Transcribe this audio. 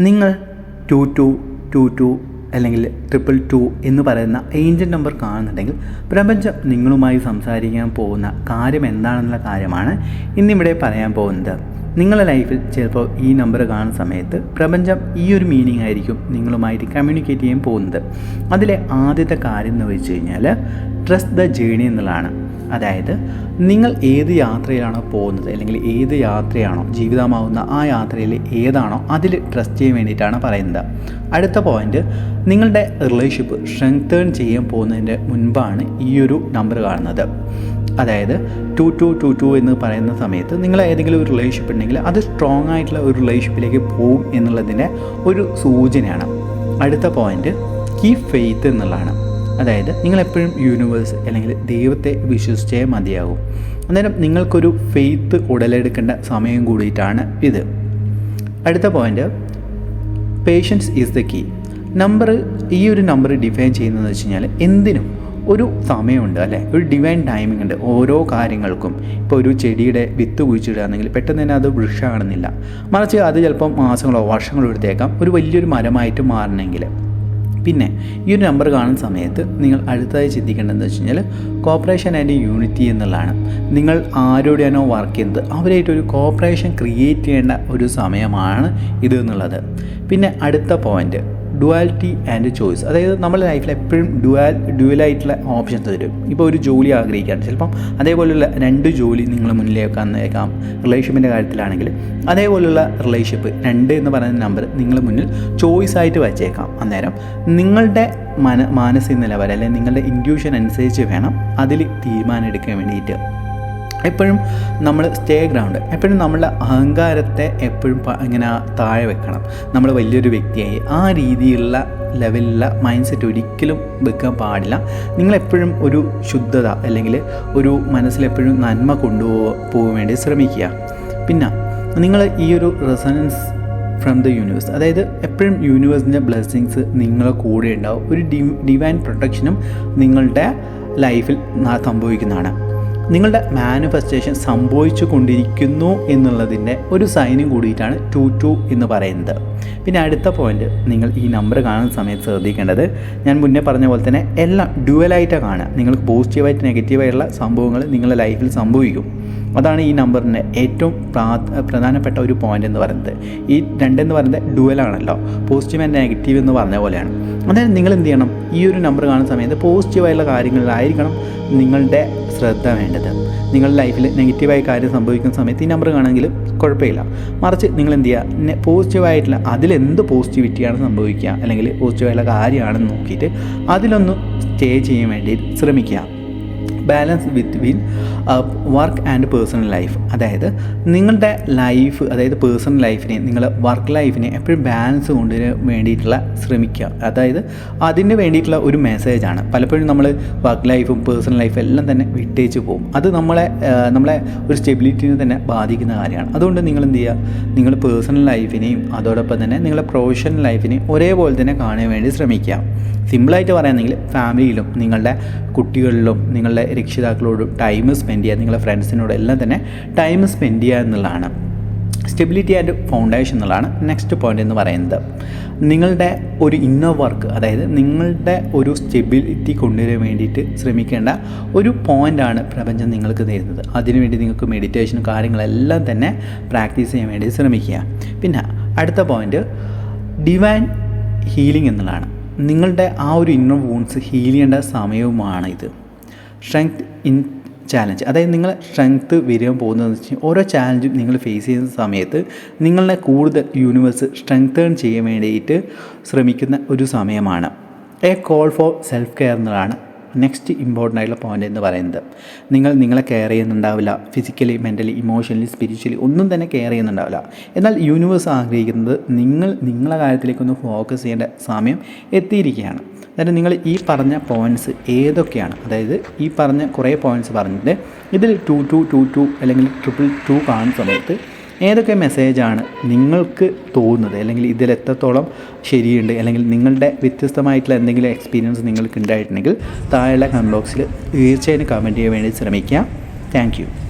നിങ്ങൾ two two two two അല്ലെങ്കിൽ triple two എന്ന് പറയുന്ന ഏഞ്ചൽ നമ്പർ കാണുന്നുണ്ടെങ്കിൽ പ്രപഞ്ചം നിങ്ങളുമായി സംസാരിക്കാൻ പോകുന്ന കാര്യം എന്താണെന്നുള്ള കാര്യമാണ് ഇന്നിവിടെ പറയാൻ പോകുന്നത്. നിങ്ങളുടെ ലൈഫിൽ ചിലപ്പോൾ ഈ നമ്പർ കാണുന്ന സമയത്ത് പ്രപഞ്ചം ഈ ഒരു മീനിങ് ആയിരിക്കും നിങ്ങളുമായിട്ട് കമ്മ്യൂണിക്കേറ്റ് ചെയ്യാൻ പോകുന്നത്. അതിലെ ആദ്യത്തെ കാര്യം എന്ന് വെച്ച് കഴിഞ്ഞാൽ ട്രസ്റ്റ് ദ ജേണി എന്നുള്ളതാണ്. അതായത് നിങ്ങൾ ഏത് യാത്രയിലാണോ പോകുന്നത് അല്ലെങ്കിൽ ഏത് യാത്രയാണോ ജീവിതമാവുന്ന ആ യാത്രയിൽ ഏതാണോ അതിൽ ട്രസ്റ്റ് ചെയ്യാൻ വേണ്ടിയിട്ടാണ് പറയുന്നത്. അടുത്ത പോയിന്റ് നിങ്ങളുടെ റിലേഷൻഷിപ്പ് സ്ട്രെങ്തേൺ ചെയ്യാൻ പോകുന്നതിന്റെ മുൻപാണ് ഈ ഒരു നമ്പർ കാണുന്നത്. അതായത് ടു ടു ടു ടു എന്ന് പറയുന്ന സമയത്ത് നിങ്ങൾ ഏതെങ്കിലും ഒരു റിലേഷൻഷിപ്പ് ഉണ്ടെങ്കിൽ അത് സ്ട്രോങ് ആയിട്ടുള്ള ഒരു റിലേഷൻഷിപ്പിലേക്ക് പോകും എന്നുള്ളതിന്റെ ഒരു സൂചനയാണ്. അടുത്ത പോയിന്റ് കീ ഫെയ്ത്ത് എന്നുള്ളതാണ്. അതായത് നിങ്ങളെപ്പോഴും യൂണിവേഴ്സ് അല്ലെങ്കിൽ ദൈവത്തെ വിശ്വസിച്ചേ മതിയാകും അന്നേരം നിങ്ങൾക്കൊരു ഫെയ്ത്ത് ഉടലെടുക്കേണ്ട സമയം കൂടിയിട്ടാണ് ഇത്. അടുത്ത point patience is the key number ഈ ഒരു നമ്പർ ഡിഫൈൻ ചെയ്യുന്നതെന്ന് വെച്ച് കഴിഞ്ഞാൽ എന്തിനും ഒരു സമയമുണ്ട് അല്ലേ? ഒരു ഡിവൈൻ ടൈമിംഗ് ഉണ്ട് ഓരോ കാര്യങ്ങൾക്കും. ഇപ്പോൾ ഒരു ചെടിയുടെ വിത്ത് കുഴിച്ചിടുകയാണെങ്കിൽ പെട്ടെന്ന് തന്നെ അത് വൃക്ഷമാണെന്നില്ല. മറിച്ച് അത് ചിലപ്പം മാസങ്ങളോ വർഷങ്ങളോ എടുത്തേക്കാം. ഒരു വലിയൊരു മരമായിട്ട് മാറണമെങ്കിൽ. പിന്നെ ഈ ഒരു നമ്പർ കാണുന്ന സമയത്ത് നിങ്ങൾ അടുത്തതായി ചിന്തിക്കേണ്ടതെന്ന് വെച്ച് കഴിഞ്ഞാൽ കോപ്പറേഷൻ ആൻഡ് യൂണിറ്റി എന്നുള്ളതാണ്. നിങ്ങൾ ആരോടെയാണോ വർക്ക് ചെയ്യുന്നത് അവരായിട്ടൊരു കോപ്പറേഷൻ ക്രിയേറ്റ് ചെയ്യേണ്ട ഒരു സമയമാണ് ഇത് എന്നുള്ളത്. പിന്നെ അടുത്ത പോയിന്റ് ഡുവാലിറ്റി ആൻഡ് ചോയ്സ് അതായത് നമ്മുടെ ലൈഫിൽ എപ്പോഴും ഡുവാൽ ഡ്യുവലായിട്ടുള്ള ഓപ്ഷൻസ് തരും. ഇപ്പോൾ ഒരു ജോലി ആഗ്രഹിക്കാൻ ചിലപ്പം അതേപോലെയുള്ള രണ്ട് ജോലി നിങ്ങൾ മുന്നിലേക്ക് വന്നേക്കാം. റിലേഷൻഷിപ്പിന്റെ കാര്യത്തിലാണെങ്കിൽ അതേപോലെയുള്ള റിലേഷൻഷിപ്പ് രണ്ട് എന്ന് പറയുന്ന നമ്പർ നിങ്ങൾ മുന്നിൽ ചോയ്സ് ആയിട്ട് വച്ചേക്കാം. അന്നേരം നിങ്ങളുടെ മന മാനസിക നിലവാരം അല്ലെങ്കിൽ നിങ്ങളുടെ ഇൻഡ്യൂഷൻ അനുസരിച്ച് വേണം അതിൽ തീരുമാനം എടുക്കാൻ വേണ്ടിയിട്ട്. എപ്പോഴും നമ്മൾ സ്റ്റേ ഗ്രൗണ്ട് എപ്പോഴും നമ്മളുടെ അഹങ്കാരത്തെ എപ്പോഴും ഇങ്ങനെ താഴെ വെക്കണം. നമ്മൾ വലിയൊരു വ്യക്തിയായി. ആ രീതിയിലുള്ള ലെവലിലുള്ള മൈൻഡ് സെറ്റ് ഒരിക്കലും വെക്കാൻ പാടില്ല. നിങ്ങളെപ്പോഴും ഒരു ശുദ്ധത അല്ലെങ്കിൽ ഒരു മനസ്സിലെപ്പോഴും നന്മ കൊണ്ടുപോകാൻ വേണ്ടി ശ്രമിക്കുക. പിന്നെ നിങ്ങൾ ഈ ഒരു റെസണൻസ് ഫ്രം ദ യൂണിവേഴ്സ് അതായത് എപ്പോഴും യൂണിവേഴ്സിന്റെ ബ്ലെസ്സിങ്സ് നിങ്ങളെ കൂടെ ഉണ്ടാവും. ഒരു ഡിവൈൻ പ്രൊട്ടക്ഷനും നിങ്ങളുടെ ലൈഫിൽ സംഭവിക്കുന്നതാണ്. നിങ്ങളുടെ മാനിഫെസ്റ്റേഷൻ സംഭവിച്ചു കൊണ്ടിരിക്കുന്നു എന്നുള്ളതിന്റെ ഒരു സൈനും കൂടിയിട്ടാണ് ടു ടു എന്ന് പറയുന്നത്. പിന്നെ അടുത്ത പോയിന്റ് നിങ്ങൾ ഈ നമ്പർ കാണുന്ന സമയത്ത് ശ്രദ്ധിക്കേണ്ടത് ഞാൻ മുന്നേ പറഞ്ഞ പോലെ തന്നെ എല്ലാം ഡ്യുവലായിട്ടാണ് കാണുക. നിങ്ങൾക്ക് പോസിറ്റീവായിട്ട് നെഗറ്റീവായിട്ടുള്ള സംഭവങ്ങൾ നിങ്ങളുടെ ലൈഫിൽ സംഭവിക്കും. അതാണ് ഈ നമ്പറിന്റെ ഏറ്റവും പ്രാ- പ്രധാനപ്പെട്ട ഒരു പോയിന്റ് എന്ന് പറയുന്നത്. ഈ രണ്ടെന്ന് പറയുന്നത് ഡുവലാണല്ലോ പോസിറ്റീവ് ആൻഡ് നെഗറ്റീവ് എന്ന് പറഞ്ഞ പോലെയാണ്. അതായത് നിങ്ങൾ എന്ത് ചെയ്യണം? ഈ ഒരു നമ്പർ കാണുന്ന സമയത്ത് പോസിറ്റീവായുള്ള കാര്യങ്ങളിലായിരിക്കണം നിങ്ങളുടെ ശ്രദ്ധ വേണ്ടത്. നിങ്ങളുടെ ലൈഫിൽ നെഗറ്റീവായ കാര്യം സംഭവിക്കുന്ന സമയത്ത് ഈ നമ്പർ കാണുമെങ്കിൽ കുഴപ്പമില്ല. മറിച്ച് നിങ്ങൾ എന്ത് ചെയ്യുക പോസിറ്റീവായിട്ടുള്ള അതിലെന്ത് പോസിറ്റിവിറ്റിയാണ് സംഭവിക്കുക? അല്ലെങ്കിൽ പോസിറ്റീവായിട്ടുള്ള കാര്യമാണെന്ന് നോക്കിയിട്ട് അതിലൊന്ന് സ്റ്റേ ചെയ്യാൻ വേണ്ടി ശ്രമിക്കുക. Balance between work and personal life. അതായത് നിങ്ങളുടെ ലൈഫ് അതായത് പേഴ്സണൽ ലൈഫിനെ നിങ്ങളുടെ വർക്ക് ലൈഫിനെ എപ്പോഴും ബാലൻസ് കൊണ്ടുവരാൻ വേണ്ടിയിട്ടുള്ള ശ്രമിക്കുക. അതായത് അതിന് വേണ്ടിയിട്ടുള്ള ഒരു മെസ്സേജാണ് പലപ്പോഴും നമ്മൾ വർക്ക് ലൈഫും പേഴ്സണൽ ലൈഫും എല്ലാം തന്നെ വിട്ടേച്ച് പോകും. അത് നമ്മളെ നമ്മളെ ഒരു സ്റ്റെബിലിറ്റിനെ തന്നെ ബാധിക്കുന്ന കാര്യമാണ്. അതുകൊണ്ട് നിങ്ങൾ എന്ത് ചെയ്യുക? നിങ്ങൾ പേഴ്സണൽ ലൈഫിനെയും അതോടൊപ്പം തന്നെ നിങ്ങളുടെ പ്രൊഫഷണൽ ലൈഫിനെയും ഒരേപോലെ തന്നെ കാണാൻ വേണ്ടി ശ്രമിക്കുക. സിമ്പിളായിട്ട് പറയുകയാണെങ്കിൽ ഫാമിലിയിലും നിങ്ങളുടെ കുട്ടികളിലും നിങ്ങളുടെ രക്ഷിതാക്കളോടും ടൈം സ്പെൻഡ് ചെയ്യുക നിങ്ങളുടെ ഫ്രണ്ട്സിനോടും എല്ലാം തന്നെ ടൈം സ്പെൻഡ് ചെയ്യുക എന്നുള്ളതാണ്. സ്റ്റെബിലിറ്റി ആൻഡ് ഫൗണ്ടേഷൻ എന്നുള്ളതാണ് നെക്സ്റ്റ് പോയിന്റ് എന്ന് പറയുന്നത്. നിങ്ങളുടെ ഒരു ഇന്നർ വർക്ക് അതായത് നിങ്ങളുടെ ഒരു സ്റ്റെബിലിറ്റി കൊണ്ടുവരാൻ വേണ്ടിയിട്ട് ശ്രമിക്കേണ്ട ഒരു പോയിന്റാണ് പ്രപഞ്ചം നിങ്ങൾക്ക് തരുന്നത്. അതിനുവേണ്ടി നിങ്ങൾക്ക് മെഡിറ്റേഷനും കാര്യങ്ങളെല്ലാം തന്നെ പ്രാക്ടീസ് ചെയ്യാൻ വേണ്ടി ശ്രമിക്കുക. പിന്നെ അടുത്ത പോയിന്റ് ഡിവൈൻ ഹീലിംഗ് എന്നുള്ളതാണ്. നിങ്ങളുടെ ആ ഒരു ഇന്നർ വൂൺസ് ഹീൽ ചെയ്യേണ്ട സമയവുമാണ് ഇത് സ്ട്രെങ്ത് ഇൻ ചാലഞ്ച് അതായത് നിങ്ങൾ സ്ട്രെങ്ത് വരാൻ പോകുന്നതെന്ന് വെച്ചാൽ ഓരോ ചാലഞ്ചും നിങ്ങൾ ഫേസ് ചെയ്യുന്ന സമയത്ത് നിങ്ങളുടെ കൂടുതൽ യൂണിവേഴ്സ് സ്ട്രെങ്തേൺ ചെയ്യാൻ വേണ്ടിയിട്ട് ശ്രമിക്കുന്ന ഒരു സമയമാണ്. A call for self care എന്നതാണ് നെക്സ്റ്റ് ഇമ്പോർട്ടന്റ് ആയിട്ടുള്ള പോയിന്റ് എന്ന് പറയുന്നത്. നിങ്ങൾ നിങ്ങളെ കെയർ ചെയ്യുന്നുണ്ടാവില്ല. ഫിസിക്കലി മെന്റലി ഇമോഷണലി സ്പിരിച്വലി ഒന്നും തന്നെ കെയർ ചെയ്യുന്നുണ്ടാവില്ല. എന്നാൽ യൂണിവേഴ്സ് ആഗ്രഹിക്കുന്നത് നിങ്ങൾ നിങ്ങളെ കാര്യത്തിലേക്കൊന്ന് ഫോക്കസ് ചെയ്യേണ്ട സമയം എത്തിയിരിക്കുകയാണ്. അതായത് നിങ്ങൾ ഈ പറഞ്ഞ പോയിന്റ്സ് ഏതൊക്കെയാണ്? അതായത് ഈ പറഞ്ഞ കുറേ പോയിന്റ്സ് പറഞ്ഞിട്ട് ഇതിൽ ടു ടു ടു ടു അല്ലെങ്കിൽ ട്രിപ്പിൾ ടു കാണുന്ന സമയത്ത് ഏതൊക്കെ മെസ്സേജാണ് നിങ്ങൾക്ക് തോന്നുന്നത്? അല്ലെങ്കിൽ ഇതിൽ എത്രത്തോളം ശരിയുണ്ട്? അല്ലെങ്കിൽ നിങ്ങളുടെ വ്യത്യസ്തമായിട്ടുള്ള എന്തെങ്കിലും എക്സ്പീരിയൻസ് നിങ്ങൾക്ക് ഉണ്ടായിട്ടുണ്ടെങ്കിൽ താഴെയുള്ള കമന്റ് ബോക്സിൽ തീർച്ചയായും കമന്റ് ചെയ്യാൻ വേണ്ടി ശ്രമിക്കുക. താങ്ക്